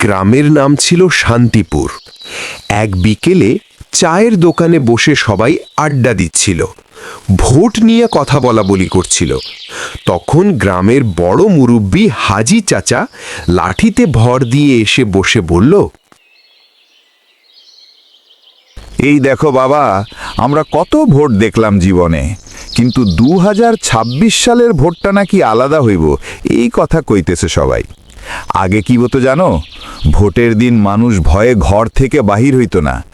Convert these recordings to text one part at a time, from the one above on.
গ্রামের নাম ছিল শান্তিপুর। এক বিকেলে চায়ের দোকানে বসে সবাই আড্ডা দিচ্ছিল। ভোট নিয়ে কথা বলা বলি করছিল। তখন গ্রামের বড় মুরব্বী হাজি চাচা লাঠিতে ভর দিয়ে এসে বসে বলল, এই দেখো বাবা, আমরা কত ভোট দেখলাম জীবনে, কিন্তু দু হাজার ছাব্বিশ সালের ভোটটা নাকি আলাদা হইব, এই কথা কইতেছে সবাই। আগে কি হতো জানো? ভোটের দিন মানুষ ভয়ে ঘর থেকে বাহির হইত না।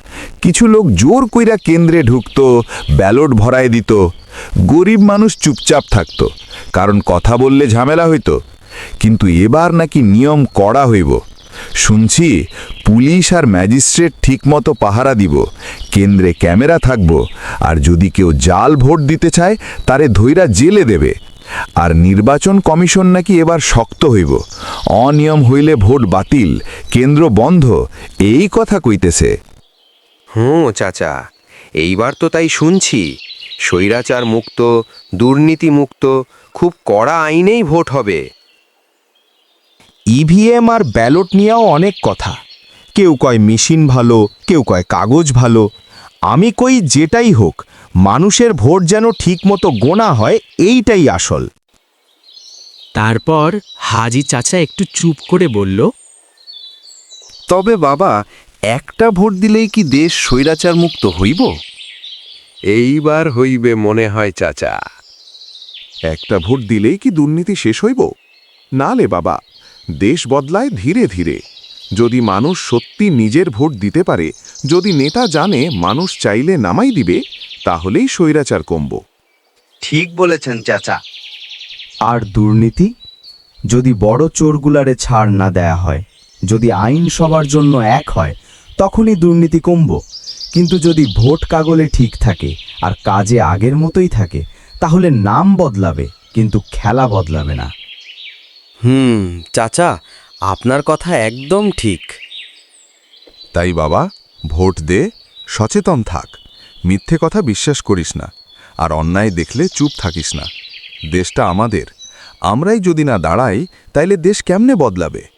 কিছু লোক জোর কইরা কেন্দ্রে ঢুকতো, ব্যালট ভরায় দিত। গরিব মানুষ চুপচাপ থাকত, কারণ কথা বললে ঝামেলা হইতো। কিন্তু এবার নাকি নিয়ম কড়া হইব। শুনছি, পুলিশ আর ম্যাজিস্ট্রেট ঠিকমতো পাহারা দিব, কেন্দ্রে ক্যামেরা থাকব, আর যদি কেউ জাল ভোট দিতে চায়, তারে ধৈরা জেলে দেবে। আর নির্বাচন কমিশন নাকি এবার শক্ত হইব। অনিয়ম হইলে ভোট বাতিল কেন্দ্র বন্ধ এই কথা কইতেছে। হুঁ চাচা এইবার তো তাই শুনছি। স্বৈরাচার মুক্ত দুর্নীতি মুক্ত খুব কড়া আইনেই ভোট হবে। ইভিএম আর ব্যালট নিয়েও অনেক কথা। কেউ কয় মেশিন ভালো কেউ কয় কাগজ ভালো। আমি কই যেটাই হোক মানুষের ভোট যেন ঠিকমতো গোনা হয় এইটাই আসল। তারপর হাজি চাচা একটু চুপ করে বলল তবে বাবা একটা ভোট দিলেই কি দেশ স্বৈরাচার মুক্ত হইব? এইবার হইবে মনে হয় চাচা। একটা ভোট দিলেই কি দুর্নীতি শেষ হইব? না লে বাবা দেশ বদলায় ধীরে ধীরে। যদি মানুষ সত্যি নিজের ভোট দিতে পারে যদি নেতা জানে মানুষ চাইলে নামাই দিবে তাহলেই স্বৈরাচার কমব। ঠিক বলেছেন চাচা। আর দুর্নীতি? যদি বড় চোরগুলারে ছাড় না দেয়া হয় যদি আইন সবার জন্য এক হয় তখনই দুর্নীতি কমব। কিন্তু যদি ভোট কাগলে ঠিক থাকে আর কাজে আগের মতোই থাকে তাহলে নাম বদলাবে কিন্তু খেলা বদলাবে না। হুম চাচা আপনার কথা একদম ঠিক। তাই বাবা ভোট দে সচেতন থাক। মিথ্যে কথা বিশ্বাস করিস না, আর অন্যায় দেখলে চুপ থাকিস না। দেশটা আমাদের। আমরাই যদি না দাঁড়াই, তাইলে দেশ কেমনে বদলাবে?